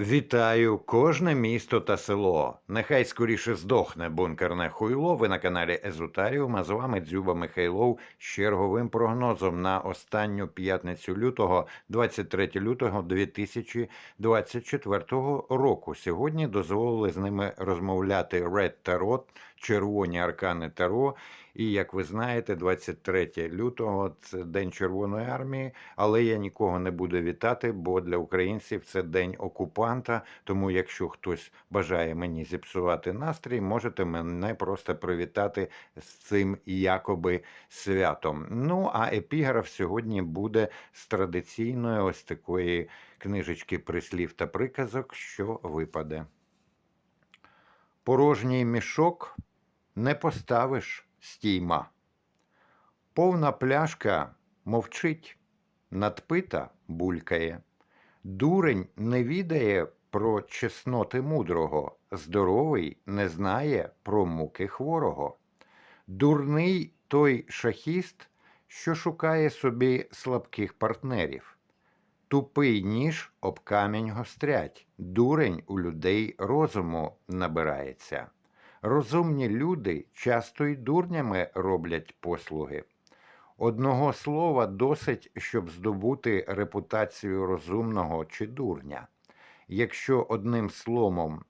Вітаю кожне місто та село. Нехай скоріше здохне бункерне хуйло. Ви на каналі Езотаріум, а з вами Дзюба Михайлов з черговим прогнозом на останню п'ятницю лютого, 23 лютого 2024 року. Сьогодні дозволили з ними розмовляти Red Tarot, червоні аркани Таро. І як ви знаєте, 23 лютого це День Червоної армії, але я нікого не буду вітати, бо для українців це день окупанта. Тому, якщо хтось бажає мені зіпсувати настрій, можете мене просто привітати з цим якоби святом. Ну а епіграф сьогодні буде з традиційної ось такої книжечки прислів та приказок, що випаде. Порожній мішок не поставиш стійма. Повна пляшка мовчить, надпита булькає. Дурень не відає про чесноти мудрого, здоровий не знає про муки хворого. Дурний той шахіст, що шукає собі слабких партнерів. Тупий ніж об камінь гострять, дурень у людей розуму набирається. Розумні люди часто й дурнями роблять послуги. Одного слова досить, щоб здобути репутацію розумного чи дурня. Якщо одним словом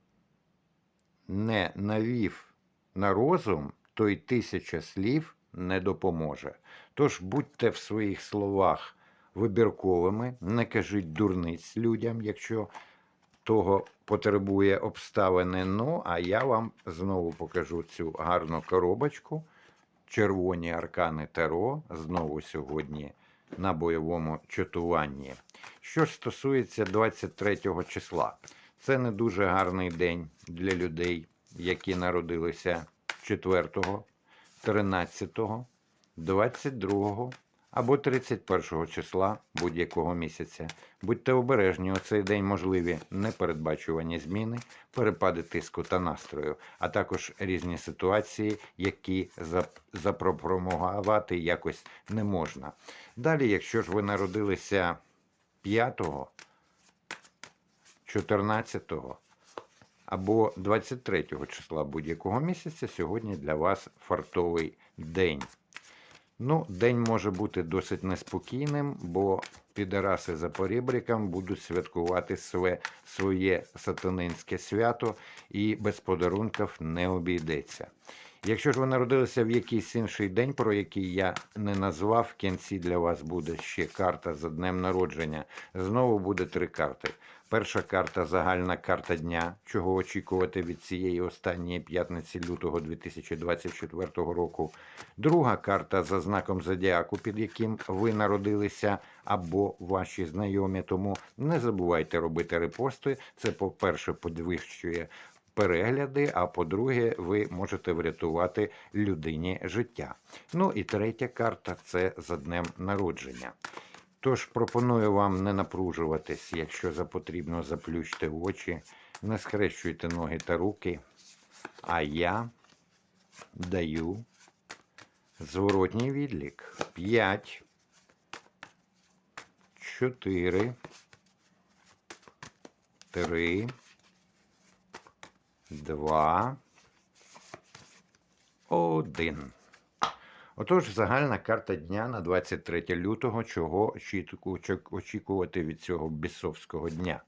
не навів на розум, то й тисяча слів не допоможе. Тож будьте в своїх словах вибірковими, не кажіть дурниць людям, якщо того потребує обставини. Ну, а я вам знову покажу цю гарну коробочку. Червоні аркани Таро знову сьогодні на бойовому чатуванні. Що ж стосується 23 числа, це не дуже гарний день для людей, які народилися 4, 13, 22 або 31 числа будь-якого місяця. Будьте обережні, у цей день можливі непередбачувані зміни, перепади тиску та настрою, а також різні ситуації, які зап- запропромувати якось не можна. Далі, якщо ж ви народилися 5, 14 або 23 числа будь-якого місяця, сьогодні для вас фартовий день. Ну, день може бути досить неспокійним, бо підараси за порібриком будуть святкувати своє, своє сатанинське свято і без подарунків не обійдеться. Якщо ж ви народилися в якийсь інший день, про який я не назвав, в кінці для вас буде ще карта за днем народження. Знову буде три карти. Перша карта загальна карта дня, чого очікувати від цієї останньої п'ятниці лютого 2024 року. Друга карта за знаком зодіаку, під яким ви народилися, або ваші знайомі. Тому не забувайте робити репости. Це, по-перше, підвищує перегляди, а по-друге, ви можете врятувати людині життя. Ну і третя карта це за днем народження. Тож пропоную вам не напружуватись, якщо за потрібно, заплющте очі, не схрещуйте ноги та руки. А я даю зворотній відлік. 5, 4, 3, 2, 1. Отож, загальна карта дня на 23 лютого, чого очікувати від цього бісовського дня.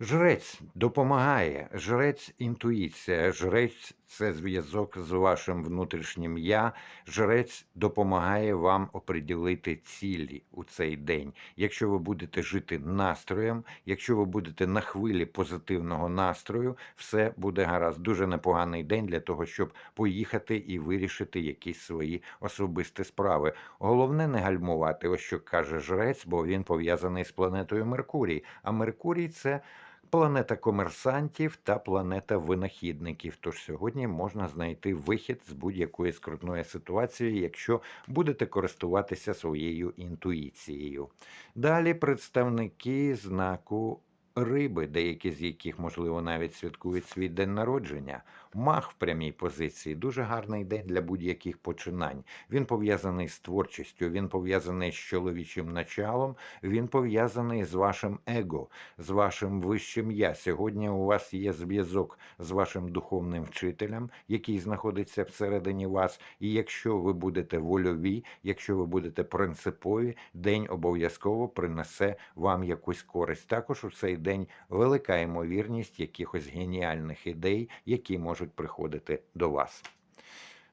Жрець допомагає, жрець інтуїція, жрець це зв'язок з вашим внутрішнім я. Жрець допомагає вам оприділити цілі у цей день. Якщо ви будете жити настроєм, якщо ви будете на хвилі позитивного настрою, все буде гаразд. Дуже непоганий день для того, щоб поїхати і вирішити якісь свої особисті справи. Головне не гальмувати, ось що каже жрець, бо він пов'язаний з планетою Меркурій. А Меркурій це планета комерсантів та планета винахідників. Тож сьогодні можна знайти вихід з будь-якої скрутної ситуації, якщо будете користуватися своєю інтуїцією. Далі представники знаку риби, деякі з яких, можливо, навіть святкують свій день народження. Мах в прямій позиції дуже гарний день для будь-яких починань. Він пов'язаний з творчістю, він пов'язаний з чоловічим началом, він пов'язаний з вашим его, з вашим вищим я. Сьогодні у вас є зв'язок з вашим духовним вчителем, який знаходиться всередині вас. І якщо ви будете вольові, якщо ви будете принципові, день обов'язково принесе вам якусь користь. Також у цей день велика ймовірність якихось геніальних ідей, які можуть приходити до вас.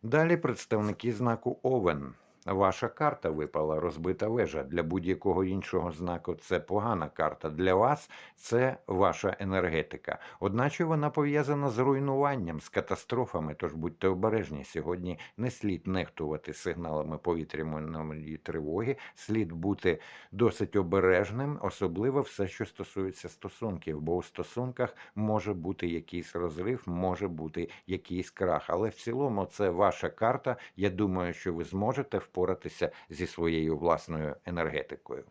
Далі представники знаку Овен. Ваша карта випала розбита вежа. Для будь-якого іншого знаку це погана карта. Для вас це ваша енергетика. Одначе вона пов'язана з руйнуванням, з катастрофами. Тож будьте обережні. Сьогодні не слід нехтувати сигналами повітряної тривоги, слід бути досить обережним, особливо все, що стосується стосунків. Бо у стосунках може бути якийсь розрив, може бути якийсь крах. Але в цілому це ваша карта. Я думаю, що ви зможете впоратися зі своєю власною енергетикою.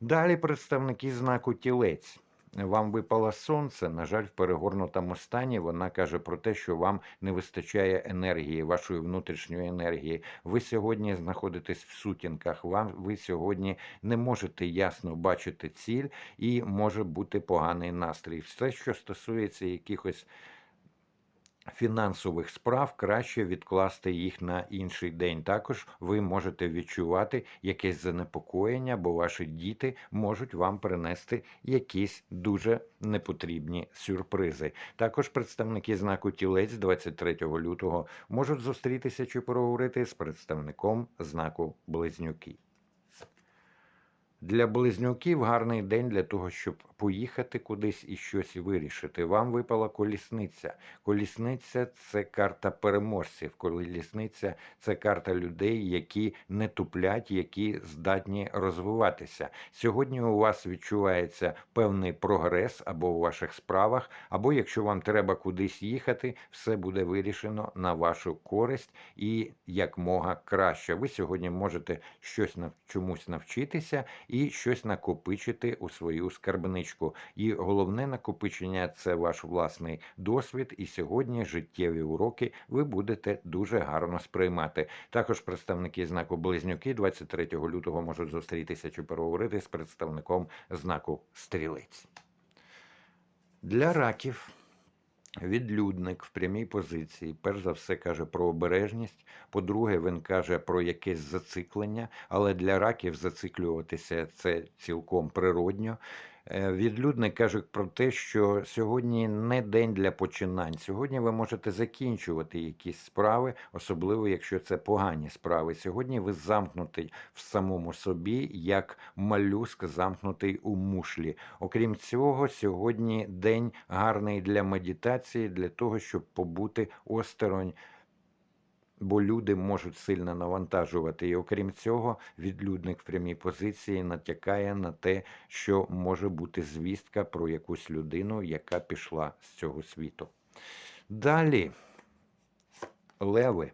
Далі представники знаку тілець. Вам випало сонце. На жаль, в перегорнутому стані вона каже про те, що вам не вистачає енергії, вашої внутрішньої енергії. Ви сьогодні знаходитесь в сутінках. Вам ви сьогодні не можете ясно бачити ціль, і може бути поганий настрій. Все, що стосується якихось фінансових справ краще відкласти їх на інший день. Також ви можете відчувати якесь занепокоєння, бо ваші діти можуть вам принести якісь дуже непотрібні сюрпризи. Також представники знаку тілець 23 лютого можуть зустрітися чи поговорити з представником знаку близнюки. Для близнюків гарний день для того, щоб поїхати кудись і щось вирішити. Вам випала колісниця. Колісниця це карта переможців. Колісниця це карта людей, які не туплять, які здатні розвиватися. Сьогодні у вас відчувається певний прогрес або у ваших справах, або якщо вам треба кудись їхати, все буде вирішено на вашу користь і якмога краще. Ви сьогодні можете щось чомусь навчитися і щось накопичити у свою скарбничку. І головне накопичення це ваш власний досвід. І сьогодні життєві уроки ви будете дуже гарно сприймати. Також представники знаку Близнюки 23 лютого можуть зустрітися чи переговорити з представником знаку Стрілець. Для раків Відлюдник в прямій позиції, перш за все, каже про обережність. По-друге, він каже про якесь зациклення, але для раків зациклюватися це цілком природньо. Е, Відлюдник каже про те, що сьогодні не день для починань. Сьогодні ви можете закінчувати якісь справи, особливо якщо це погані справи. Сьогодні ви замкнутий в самому собі, як малюск замкнутий у мушлі. Окрім цього, сьогодні день гарний для медитації, для того, щоб побути осторонь. Бо люди можуть сильно навантажувати. І окрім цього, відлюдник в прямій позиції натякає на те, що може бути звістка про якусь людину, яка пішла з цього світу. Далі леви.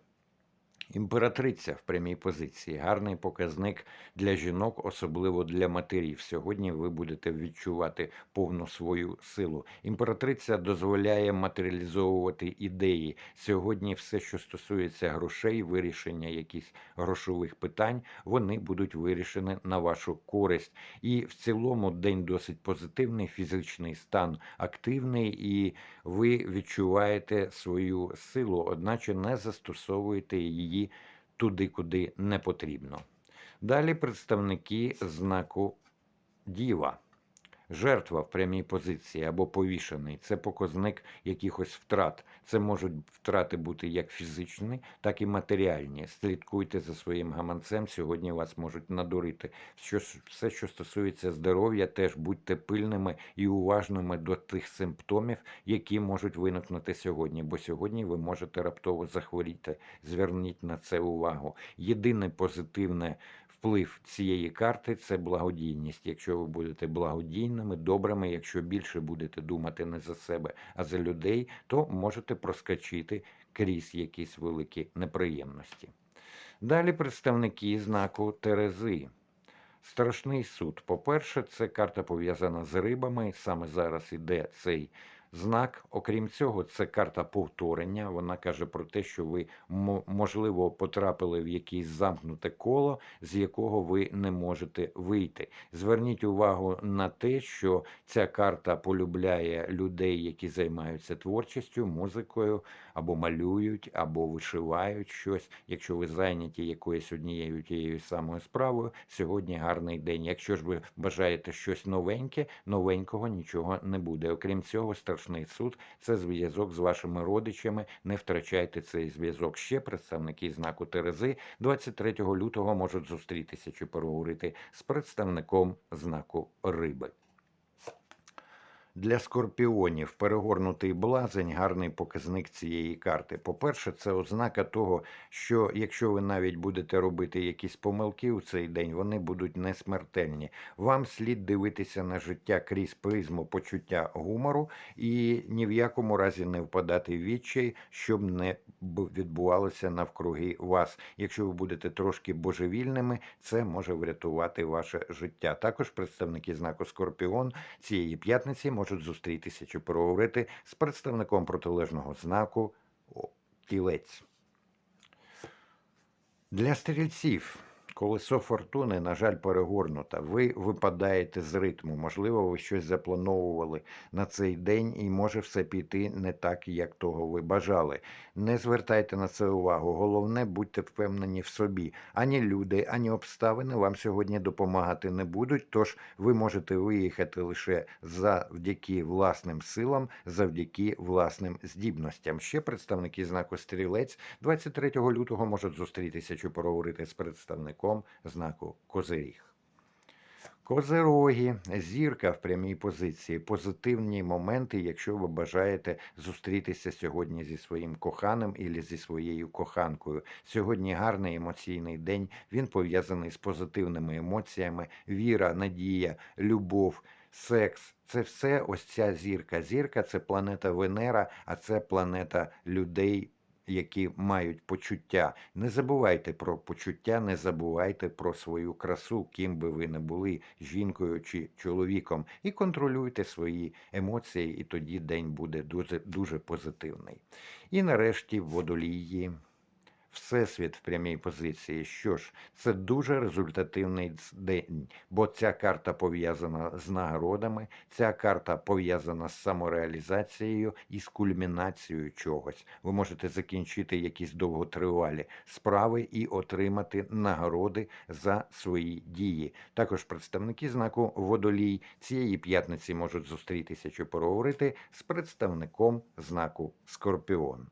Імператриця в прямій позиції. Гарний показник для жінок, особливо для матерів. Сьогодні ви будете відчувати повну свою силу. Імператриця дозволяє матеріалізовувати ідеї. Сьогодні все, що стосується грошей, вирішення якихось грошових питань, вони будуть вирішені на вашу користь. І в цілому день досить позитивний, фізичний стан активний, і ви відчуваєте свою силу, одначе не застосовуєте її туди, куди не потрібно. Далі представники знаку Діва. Жертва в прямій позиції або повішений це показник якихось втрат. Це можуть втрати бути як фізичні, так і матеріальні. Слідкуйте за своїм гаманцем. Сьогодні вас можуть надурити. Що все, що стосується здоров'я, теж будьте пильними і уважними до тих симптомів, які можуть виникнути сьогодні. Бо сьогодні ви можете раптово захворіти. Зверніть на це увагу. Єдине позитивне вплив цієї карти це благодійність. Якщо ви будете благодійними, добрими, якщо більше будете думати не за себе, а за людей, то можете проскочити крізь якісь великі неприємності. Далі представники знаку Терези. Страшний суд. По-перше, це карта пов'язана з рибами. Саме зараз іде цей знак. Окрім цього, це карта повторення. Вона каже про те, що ви мо- можливо потрапили в якесь замкнуте коло, з якого ви не можете вийти. Зверніть увагу на те, що ця карта полюбляє людей, які займаються творчістю, музикою, або малюють, або вишивають щось. Якщо ви зайняті якоюсь однією тією самою справою, сьогодні гарний день. Якщо ж ви бажаєте щось новеньке, новенького нічого не буде. Окрім цього, страшний суд це зв'язок з вашими родичами. Не втрачайте цей зв'язок. Ще представники знаку Терези 23 лютого можуть зустрітися чи переговорити з представником знаку Риби. Для скорпіонів перегорнутий блазень гарний показник цієї карти. По-перше, це ознака того, що якщо ви навіть будете робити якісь помилки у цей день, вони будуть не смертельні. Вам слід дивитися на життя крізь призму почуття гумору і ні в якому разі не впадати в відчай, щоб не відбувалося навкруги вас. Якщо ви будете трошки божевільними, це може врятувати ваше життя. Також представники знаку Скорпіон цієї п'ятниці можуть зустрітися чи переговорити з представником протилежного знаку Тілець. Для стрільців колесо фортуни, на жаль, перегорнута. Ви випадаєте з ритму. Можливо, ви щось заплановували на цей день, і може все піти не так, як того ви бажали. Не звертайте на це увагу. Головне, будьте впевнені в собі. Ані люди, ані обставини вам сьогодні допомагати не будуть. Тож ви можете виїхати лише завдяки власним силам, завдяки власним здібностям. Ще представники знаку стрілець 23 лютого можуть зустрітися чи поговорити з представником знаку Козиріг. Козироги, зірка в прямій позиції, позитивні моменти, якщо ви бажаєте зустрітися сьогодні зі своїм коханим і зі своєю коханкою. Сьогодні гарний емоційний день. Він пов'язаний з позитивними емоціями, віра, надія, любов. Секс це все ось ця зірка. Зірка це планета Венера, а це планета людей, які мають почуття. Не забувайте про почуття, не забувайте про свою красу, ким би ви не були, жінкою чи чоловіком, і контролюйте свої емоції, і тоді день буде дуже, дуже позитивний. І нарешті водолії. Всесвіт в прямій позиції. Що ж, це дуже результативний день, бо ця карта пов'язана з нагородами, ця карта пов'язана з самореалізацією і з кульмінацією чогось. Ви можете закінчити якісь довготривалі справи і отримати нагороди за свої дії. Також представники знаку водолій цієї п'ятниці можуть зустрітися чи поговорити з представником знаку Скорпіон.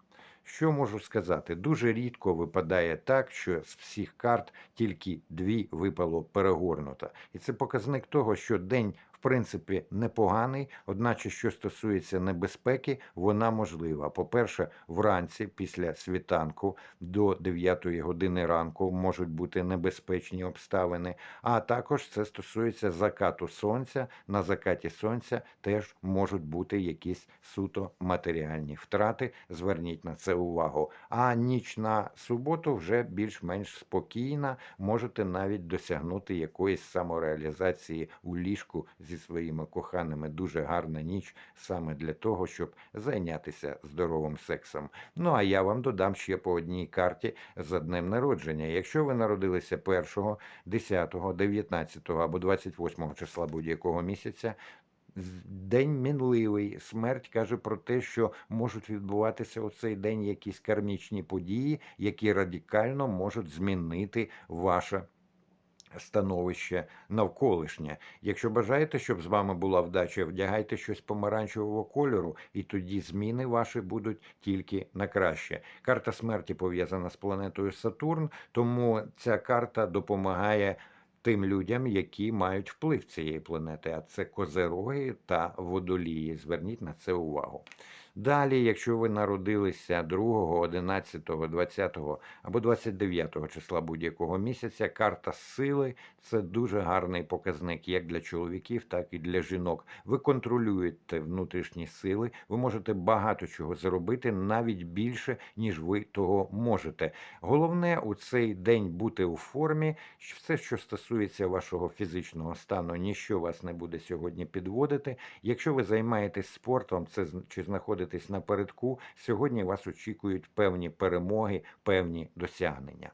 Що можу сказати? Дуже рідко випадає так, що з всіх карт тільки дві випало перегорнуто. І це показник того, що день, принципі, непоганий, одначе, що стосується небезпеки, вона можлива. По-перше, вранці, після світанку до 9 години ранку можуть бути небезпечні обставини, а також це стосується закату сонця. На закаті сонця теж можуть бути якісь суто матеріальні втрати. Зверніть на це увагу. А ніч на суботу вже більш-менш спокійна. Можете навіть досягнути якоїсь самореалізації у ліжку зі своїми коханими. Дуже гарна ніч саме для того, щоб зайнятися здоровим сексом. Ну а я вам додам ще по одній карті за днем народження. Якщо ви народилися 1, 10, 19 або 28 числа будь-якого місяця. День мінливий. Смерть каже про те, що можуть відбуватися у цей день якісь кармічні події, які радикально можуть змінити ваше становище навколишнє. Якщо бажаєте, щоб з вами була вдача, вдягайте щось помаранчевого кольору, і тоді зміни ваші будуть тільки на краще. Карта смерті пов'язана з планетою Сатурн, тому ця карта допомагає. Тим людям, які мають вплив цієї планети, а це козероги та водолії. Зверніть на це увагу. Далі, якщо ви народилися 2, 11, 20 або 29 числа будь-якого місяця, карта сили це дуже гарний показник як для чоловіків, так і для жінок. Ви контролюєте внутрішні сили, ви можете багато чого зробити, навіть більше, ніж ви того можете. Головне у цей день бути у формі. Все, що стосується вашого фізичного стану, ніщо вас не буде сьогодні підводити. Якщо ви займаєтесь спортом, це чи знаходитесь напередку, сьогодні вас очікують певні перемоги, певні досягнення.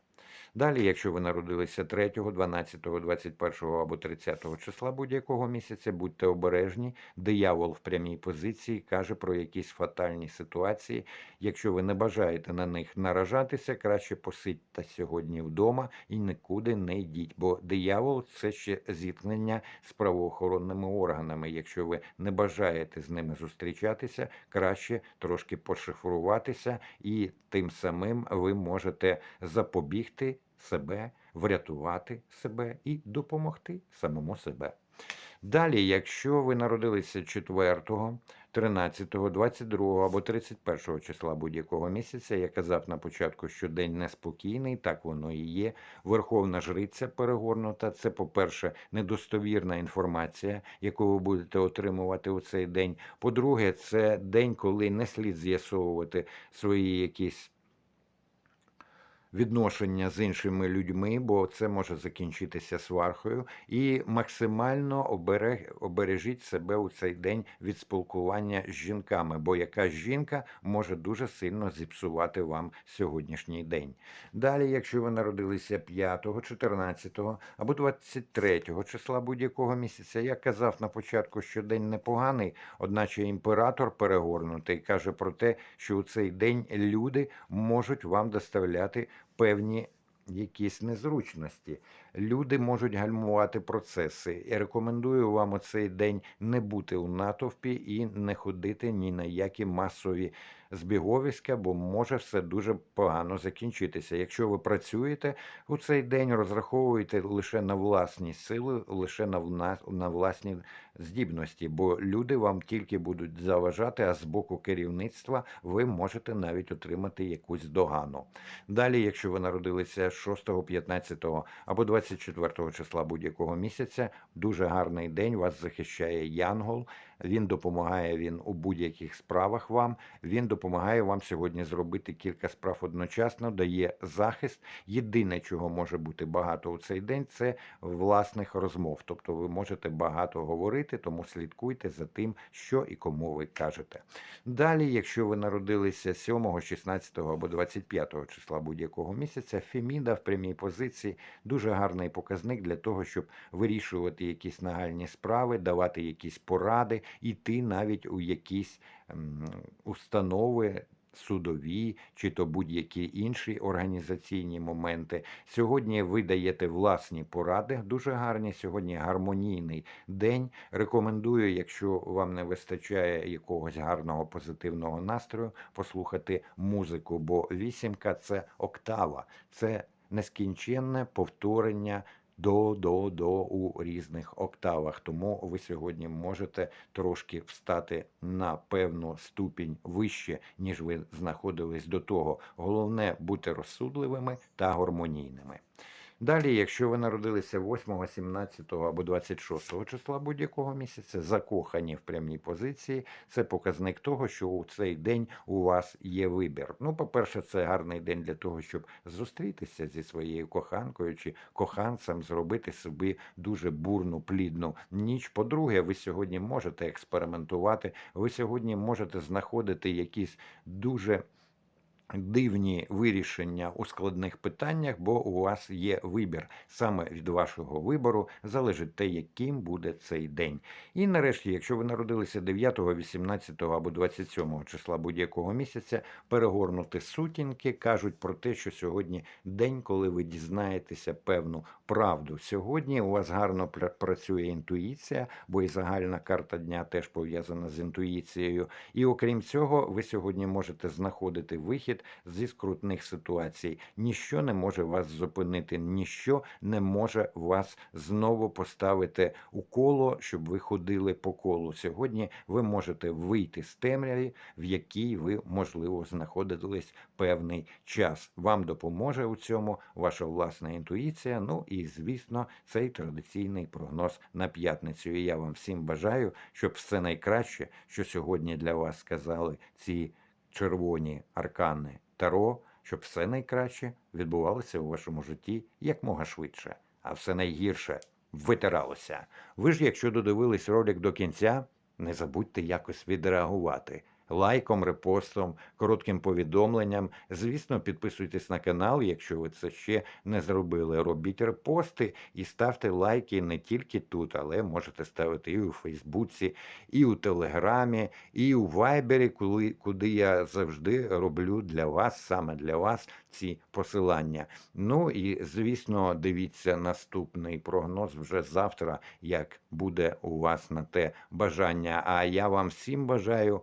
Далі, якщо ви народилися 3, 12, 21 або 30 числа будь-якого місяця, будьте обережні. Диявол в прямій позиції каже про якісь фатальні ситуації. Якщо ви не бажаєте на них наражатися, краще посидьте сьогодні вдома і нікуди не йдіть. Бо диявол це ще зіткнення з правоохоронними органами. Якщо ви не бажаєте з ними зустрічатися, краще трошки пошифруватися, і тим самим ви можете запобігти себе, врятувати себе і допомогти самому себе. Далі, якщо ви народилися 4, 13, 22 або 31 числа будь-якого місяця, я казав на початку, що день неспокійний, так воно і є. Верховна жриця перегорнута. Це, по-перше, недостовірна інформація, яку ви будете отримувати у цей день. По-друге, це день, коли не слід з'ясовувати свої якісь відношення з іншими людьми, бо це може закінчитися сваркою. І максимально оберег, обережіть себе у цей день від спілкування з жінками, бо якась жінка може дуже сильно зіпсувати вам сьогоднішній день. Далі, якщо ви народилися 5, 14 або 23 числа будь-якого місяця, я казав на початку, що день непоганий, одначе імператор перегорнутий каже про те, що у цей день люди можуть вам доставляти певні якісь незручності. Люди можуть гальмувати процеси. І рекомендую вам у цей день не бути у натовпі і не ходити ні на які масові збіговиська, бо може все дуже погано закінчитися. Якщо ви працюєте у цей день, розраховуйте лише на власні сили, лише на, власні здібності, бо люди вам тільки будуть заважати, а з боку керівництва ви можете навіть отримати якусь догану. Далі, якщо ви народилися 6, 15 або 24 числа будь-якого місяця, дуже гарний день, вас захищає Янгол. Він допомагає він у будь-яких справах вам. Він допомагає вам сьогодні зробити кілька справ одночасно, дає захист. Єдине, чого може бути багато у цей день, це власних розмов. Тобто ви можете багато говорити, тому слідкуйте за тим, що і кому ви кажете. Далі, якщо ви народилися 7, 16 або 25 числа будь-якого місяця, Феміда в прямій позиції дуже гарний показник для того, щоб вирішувати якісь нагальні справи, давати якісь поради, йти навіть у якісь ем, установи. Судові чи то будь-які інші організаційні моменти. Сьогодні ви даєте власні поради, дуже гарні. Сьогодні гармонійний день. Рекомендую, якщо вам не вистачає якогось гарного позитивного настрою, послухати музику, бо вісімка це октава, це нескінченне повторення до, до, до у різних октавах. Тому ви сьогодні можете трошки встати на певну ступінь вище, ніж ви знаходились до того. Головне бути розсудливими та гармонійними. Далі, якщо ви народилися 8, 17 або 26 числа будь-якого місяця, закохані в прямій позиції, це показник того, що у цей день у вас є вибір. Ну, по-перше, це гарний день для того, щоб зустрітися зі своєю коханкою чи коханцем, зробити собі дуже бурну, плідну ніч. По-друге, ви сьогодні можете експериментувати, ви сьогодні можете знаходити якісь дуже дивні вирішення у складних питаннях, бо у вас є вибір. Саме від вашого вибору залежить те, яким буде цей день. І нарешті, якщо ви народилися 9, 18 або 27 числа будь-якого місяця, перегорнути сутінки кажуть про те, що сьогодні день, коли ви дізнаєтеся певну правду. Сьогодні у вас гарно працює інтуїція, бо і загальна карта дня теж пов'язана з інтуїцією. І окрім цього, ви сьогодні можете знаходити вихід зі скрутних ситуацій. Ніщо не може вас зупинити, ніщо не може вас знову поставити у коло, щоб ви ходили по колу. Сьогодні ви можете вийти з темряві, в якій ви, можливо, знаходились певний час. Вам допоможе у цьому ваша власна інтуїція. Ну і звісно, цей традиційний прогноз на п'ятницю. І я вам всім бажаю, щоб все найкраще, що сьогодні для вас сказали ці червоні аркани Таро, щоб все найкраще відбувалося у вашому житті якмога швидше. а все найгірше витиралося. Ви ж, якщо додивились ролик до кінця, не забудьте якось відреагувати. Лайком, репостом, коротким повідомленням. Звісно, підписуйтесь на канал, якщо ви це ще не зробили. Робіть репости і ставте лайки не тільки тут, але можете ставити і у Фейсбуці, і у Телеграмі, і у Вайбері, коли, куди я завжди роблю для вас, саме для вас, ці посилання. Ну і звісно, дивіться наступний прогноз вже завтра, як буде у вас на те бажання. А я вам всім бажаю